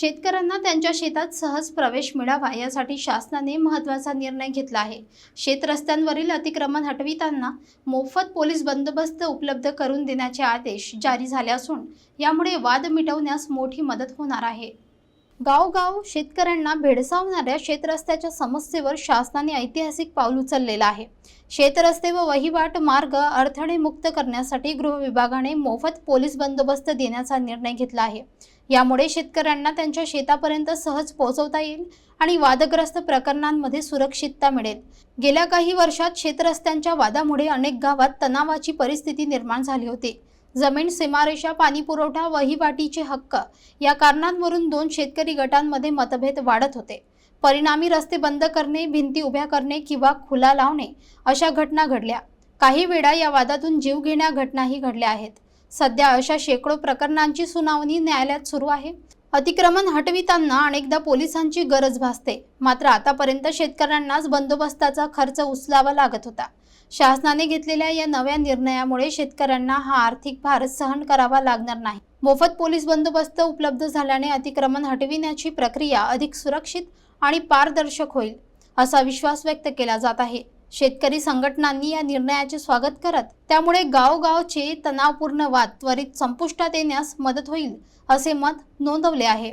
शेतकऱ्यांना त्यांच्या शेतात सहज प्रवेश मिळावा यासाठी शासनाने महत्त्वाचा निर्णय घेतला आहे. शेतरस्त्यांवरील अतिक्रमण हटविताना मोफत पोलीस बंदोबस्त उपलब्ध करून देण्याचे आदेश जारी झाले असून यामुळे वाद मिटवण्यास मोठी मदत होणार आहे. गावगाव शेतकऱ्यांना भेडसावणाऱ्या शेतरस्त्याच्या समस्येवर शासनाने ऐतिहासिक पाऊल उचललेलं आहे. शेतरस्ते व वहिवाट मार्ग अडथळे मुक्त करण्यासाठी गृह विभागाने मोफत पोलीस बंदोबस्त देण्याचा निर्णय घेतला आहे. यामुळे शेतकऱ्यांना त्यांच्या शेतापर्यंत सहज पोहोचवता येईल आणि वादग्रस्त प्रकरणांमध्ये सुरक्षितता मिळेल. गेल्या काही वर्षात शेतरस्त्यांच्या वादामुळे अनेक गावात तणावाची परिस्थिती निर्माण झाली होती. जमीन सीमारेषा पाणी पुरवठा वहिवाटीचे हक्क या कारणांवरून दोन शेतकरी गटांमध्ये मतभेद वाढत होते. परिणामी रस्ते बंद करणे भिंती उभ्या करणे किंवा खुला लावणे अशा घटना घडल्या. काही वेळा या वादातून जीव घेण्या घटनाही घडल्या आहेत. सध्या अशा शेकडो प्रकरणांची सुनावणी न्यायालयात सुरू आहे. अतिक्रमण हटविताना अनेकदा पोलिसांची गरज भासते. मात्र आतापर्यंत शेतकऱ्यांनाच बंदोबस्ताचा खर्च उचलावा लागत होता. शासनाने घेतलेल्या या नव्या निर्णयामुळे शेतकऱ्यांना हा आर्थिक भार सहन करावा लागणार नाही. मोफत पोलीस बंदोबस्त उपलब्ध झाल्याने अतिक्रमण हटविण्याची प्रक्रिया अधिक सुरक्षित आणि पारदर्शक होईल असा विश्वास व्यक्त केला जात आहे. शेतकरी संघटनांनी या निर्णयाचे स्वागत करत त्यामुळे गावगावचे तणावपूर्ण वाद त्वरित संपुष्टात येण्यास मदत होईल असे मत नोंदवले आहे.